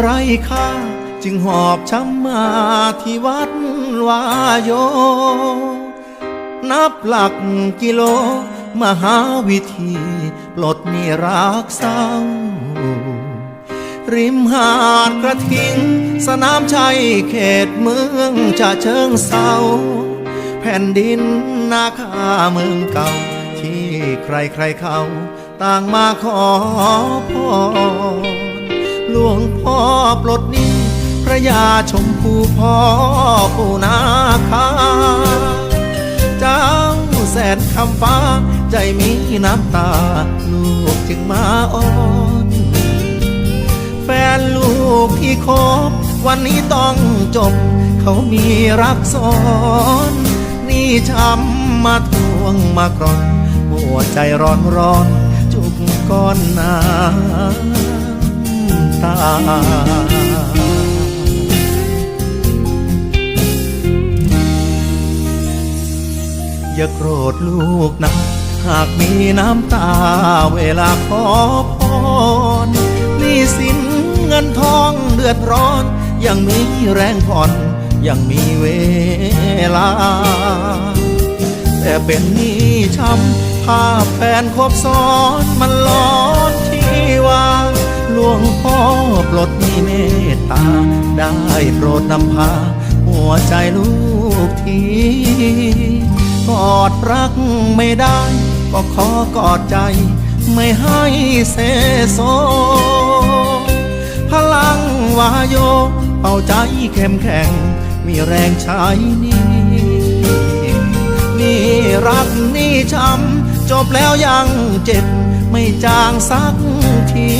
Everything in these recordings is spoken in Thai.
ไรค่าจึงหอบช้ำมาที่วัดวายโย นับหลักกิโล มหาวิธีปลดหนี่รักเศร้า ริมหาดกระทิง สนามชัยเขตเมืองจะเชิงเศร้า แผ่นดินนาคาเมืองเก่า ที่ใครใครๆเขา ต่างมาขอพร หลวงพ่อปลดหนี้พระยาชมพูพ่อปูนาคาเจ้าแสนคำฟ้าใจมีน้ำตา ลูกจึงมาอ้อนแฟนลูกที่คบ วันนี้ต้องจบ เขามีรักซ้อน นี่ช้ำมาทวงมากรอนหัวใจร้อนร้อนจุกก้อนน้ำาอย่าโกรธลูกนะ หากมีน้ำตาเวลาขอพรนี่สินเงินทองเดือดร้อน ยังมีแรงผ่อน ยังมีเวลา แต่เป็นนี้ช้ำภาพแฟนคบซ้อนมันร้อนที่ว่า วงพ่อปลดหนี้เมตตา ได้โปรดนำพา หัวใจลูกทีกอดรักไม่ได้ ก็ขอกอดใจ ไม่ให้เสโซ พลังวาโยเอาใจเข้มแข็ง มีแรงใช้นี่ นี่รักนี่ช้ำจบแล้วยังเจ็บไม่จางสักที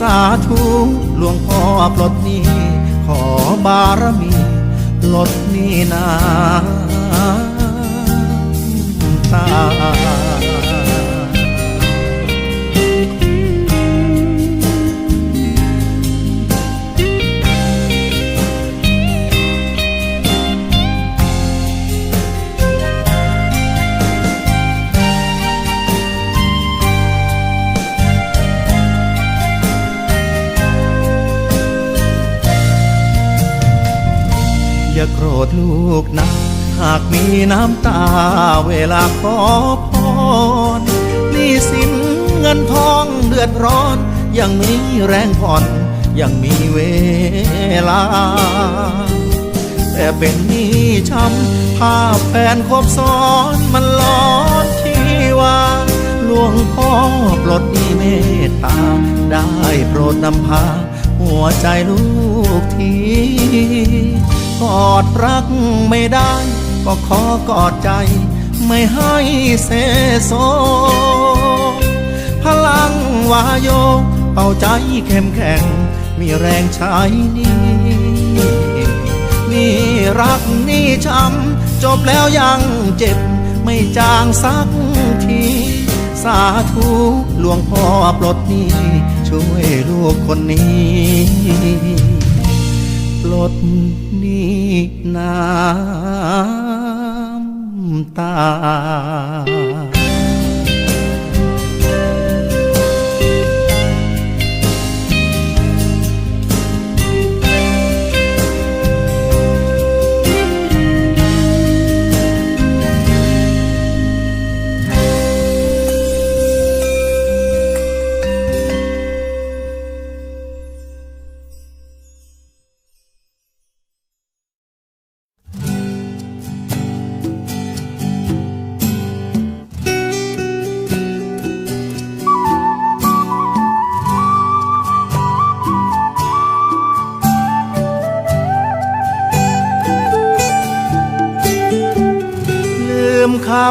สาธุหลวงพ่อปลดนี้ขอบารมีปลดนี้นาตา อย่าโกรธลูกนะ หากมีน้ำตาเวลาขอพรนี่สินเงินทองเดือดร้อน ยังมีแรงผ่อนยังมีเวลา แต่เป็นนี้ช้ำภาพแฟนคบซ้อนมันร้อนที่ว่าหลวงพ่อปลดนีเมตตา ได้โปรดนำพา หัวใจลูกที กอดรักไม่ได้ ก็ขอกอดใจ ไม่ให้เสโซ พลังวาโยเอาใจเข้มแข็ง มีแรงใช้หนี่ นี่รักนี่ช้ำจบแล้วยังเจ็บ ไม่จางสักที สาธุหลวงพ่อปลดนี้ช่วยลูกคนนี้ ปลด น้ำตา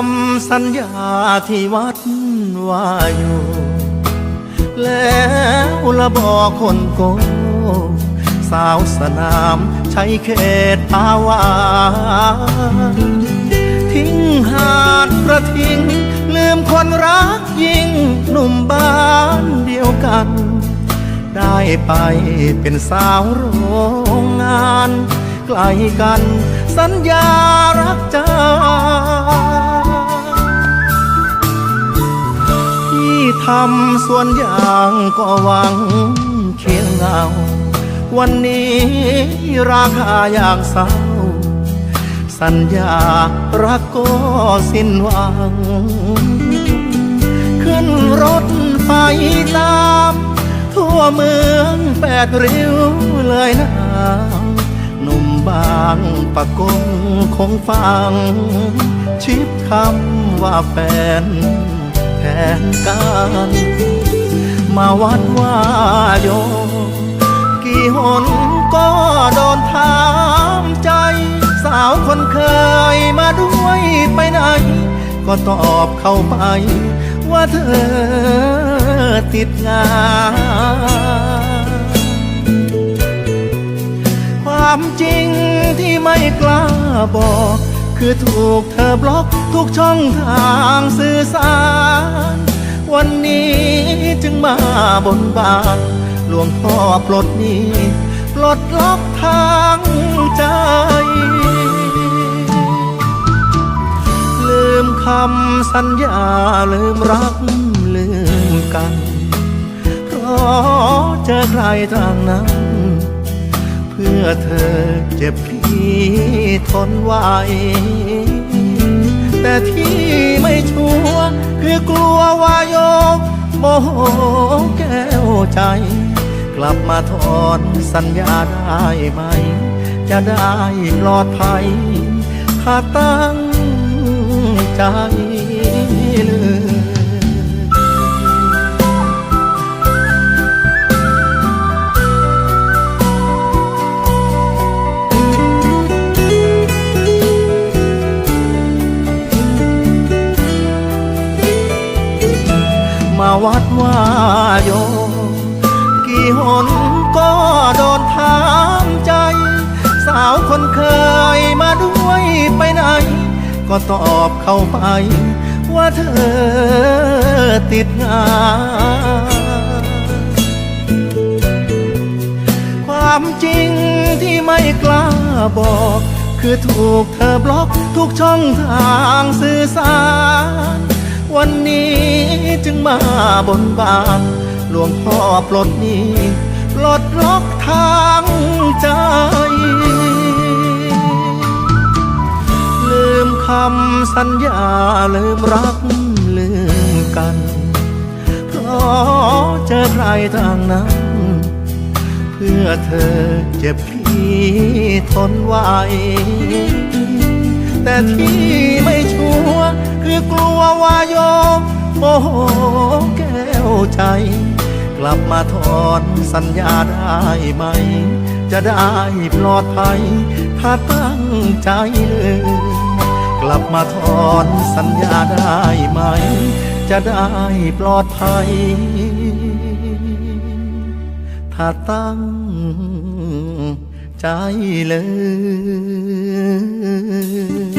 ำสัญญาที่วัดว่าอยู่ แล้วละบอกคนโกสาวสนามใช้เขตอาวาทิ้งหาดกระทิ้ง ลืมคนรักยิ่งหนุ่มบ้านเดียวกัน ได้ไปเป็นสาวโรงงาน ไกลกันสัญญารักจา ที่ทำส่วนอย่างก็หวังเคียงเงา วันนี้ราคาอย่างเศร้า สัญญารักก็สิ้นหวัง ขึ้นรถไฟตาม ทั่วเมืองแปดริ้วเลยนะหนุ่มบางปะกงคงฟัง ชิดคำว่าแฟน แทนกันมาวัดว่าโยกี่หนก็โดนถามใจ สาวคนเคยมาด้วยไปไหน ก็ตอบเข้าไป ว่าเธอติดงานความจริงที่ไม่กล้าบอก คือถูกเธอบล็อก ทุกช่องทางสื่อสาร วันนี้จึงมาบนบานหลวงพ่อปลดหนี้ปลดล็อกทางใจ ลืมคำสัญญาลืมรักลืมกัน เพราะเจอใครทางนั้น เพื่อเธอเจ็บพี่ทนไหว แต่ที่ไม่ชัวร์คือกลัวว่ายกโมโหแก้วใจ กลับมาถอนสัญญาได้ไหม จะได้ปลอดภัย ถ้าตั้งใจ โยมกี่หนก็โดนถามใจ สาวคนเคยมาด้วยไปไหน ก็ตอบเข้าไป ว่าเธอติดงานความจริงที่ไม่กล้าบอก คือถูกเธอบล็อกทุกช่องทางสื่อสาร วันนี้จึงมาบนบานหลวงพ่อปลดหนี้ปลดล็อกทางใจ ลืมคำสัญญาลืมรักลืมกัน เพราะเจอใครทางนั้น เพื่อเธอเจ็บพี่ทนไหวแต่ที่ อกลัวว่ายกโมโหแก้วใจ กลับมาถอนสัญญาได้ไหม จะได้ปลอดภัย ถ้าตั้งใจเลยกลับมาถอนสัญญาได้ไหม จะได้ปลอดภัย ถ้าตั้งใจเลย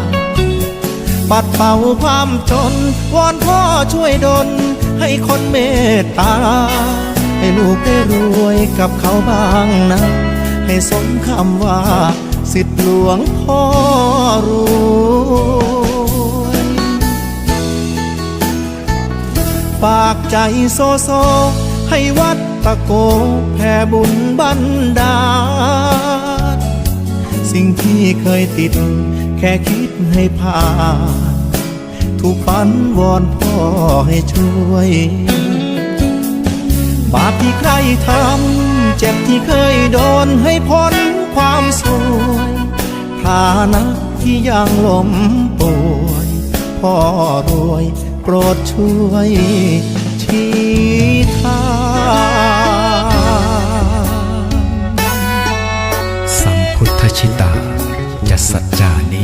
เป่าความจน วอนพ่อช่วยดล ให้คนเมตตา ให้ลูกได้รวยกับเขาบ้างนะ ให้สมคำว่า สิทธิหลวงพ่อรวยฝากใจโซโซ ให้วัดตะโกแผ่บุญบันดาลสิ่งที่เคยติด แค่คิดให้ผ่าน ถูกฝันวอนพ่อให้ช่วย บาปที่ใครทำเจ็บที่เคยโดนให้พ้นความสวยฐานะที่ยังล้มป่วยพ่อรวยโปรดช่วยชี้ทางสัมพุทธชิตาจัสสัจจานิ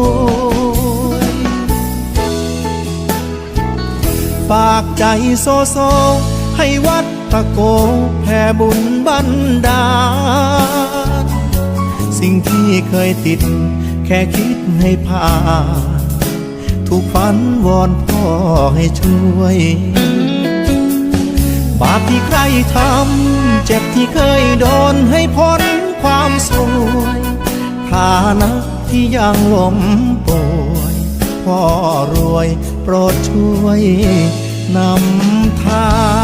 ฝากใจโซโซ ให้วัดตะโกแผ่บุญบันดาลสิ่งที่เคยติด แค่คิดให้ผ่านถูกฝันวอนพ่อให้ช่วย บาปที่ใครทำ เจ็บที่เคยโดนให้พ้นความสวยฐานะที่ยังล้มป่วยพ่อรวยโปรดช่วย นำทาง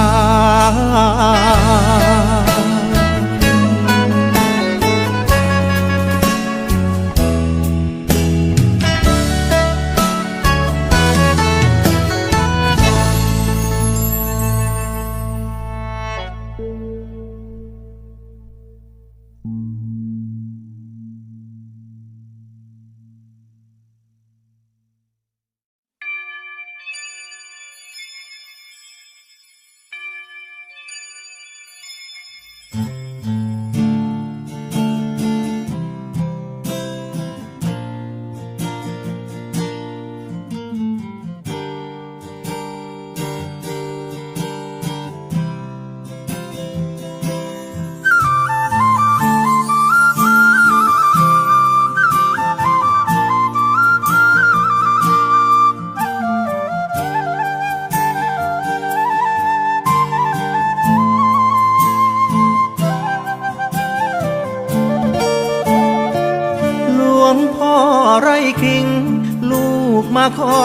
ขอ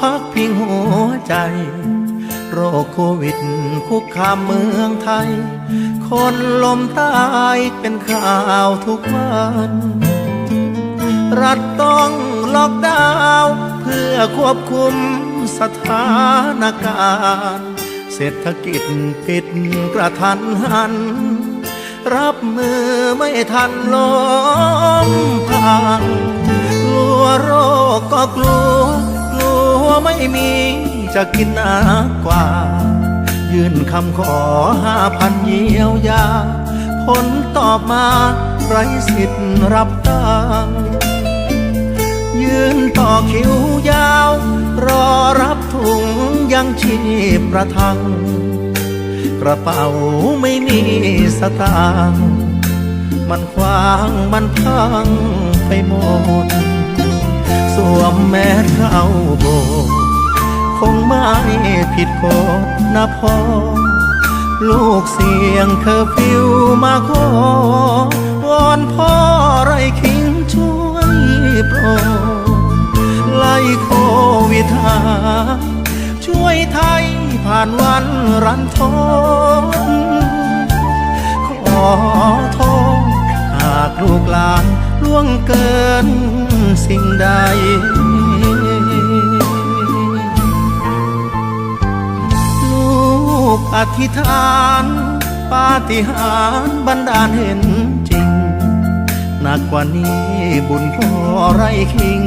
พักพิงหัวใจ โรคโควิดคุกคามเมืองไทย คนลมตายเป็นข่าวทุกวัน รัฐต้องล็อกดาวน์เพื่อควบคุมสถานการณ์ เศรษฐกิจปิดกระทันหัน รับมือไม่ทันลมพัง โรคก็กลัว กลัวไม่มีจะกินหนักกว่า ยื่นคำขอห้าพันเยียวยา ผลตอบมาไรสิทธิ์รับตังยืนต่อคิวยาว รอรับถุงยังชีพประทัง กระเป๋าไม่มีสตางค์มันควางมันพังไปหมด สวมแมสเข้าโบคงไม่ผิดกฎนะพ่อ ลูกเสียงเคอร์ฟิวมาขอวอนพ่อไรคิงช่วยโปรดไล่โควิดหาช่วยไทยผ่านวันรันทนขอโทษ ลูกหลานล่วงเกินสิ่งใด ลูกอธิษฐานปาฏิหาริย์บันดาลเห็นจริง หนักกว่านี้บุญพ่อไรคิง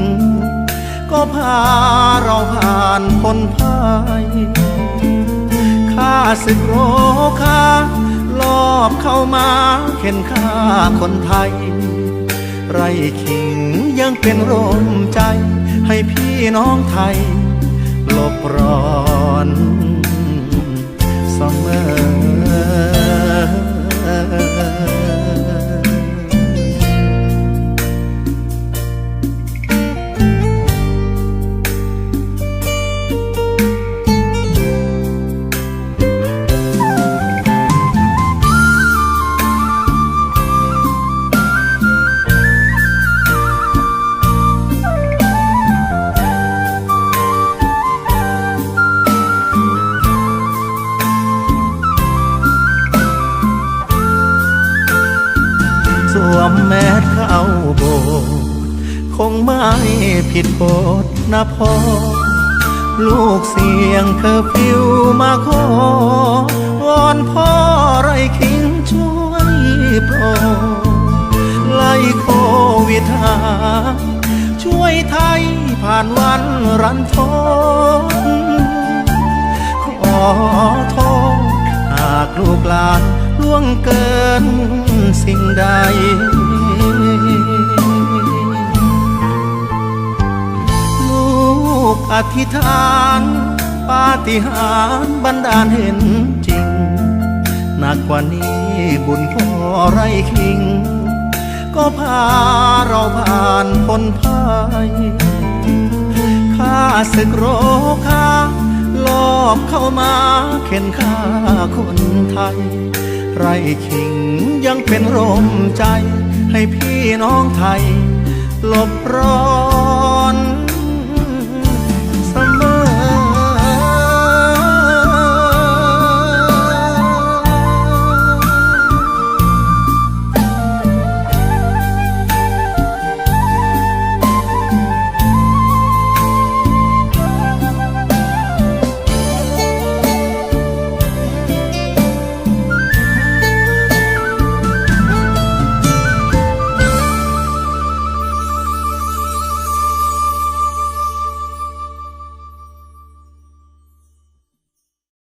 ก็พาเราผ่านพ้นภัยข้าศึกโรคา อบเข้ามาเข็นฆ่าคนไทย ไรขิงยังเป็นร่มใจ ให้พี่น้องไทยหลบร้อนเสมอ คงไม่ผิดกฎนะพ่อ ลูกเสียงเคอฟิวมาขอวอนพ่อไรคิงช่วยโปรไล่โควิดหาช่วยไทยผ่านวันรันทนขอโทษหากลูกหลานล่วงเกินสิ่งใด กอธิษฐานปาฏิหาริย์บันดาลเห็นจริง หนักกว่านี้บุญพ่อไรคิง ก็พาเราผ่านพ้นภัยข้าศึกโรคารอบเข้ามาเข็นฆ่าคนไทย ไรขิงยังเป็นร่มใจให้พี่น้องไทยหลบร้อน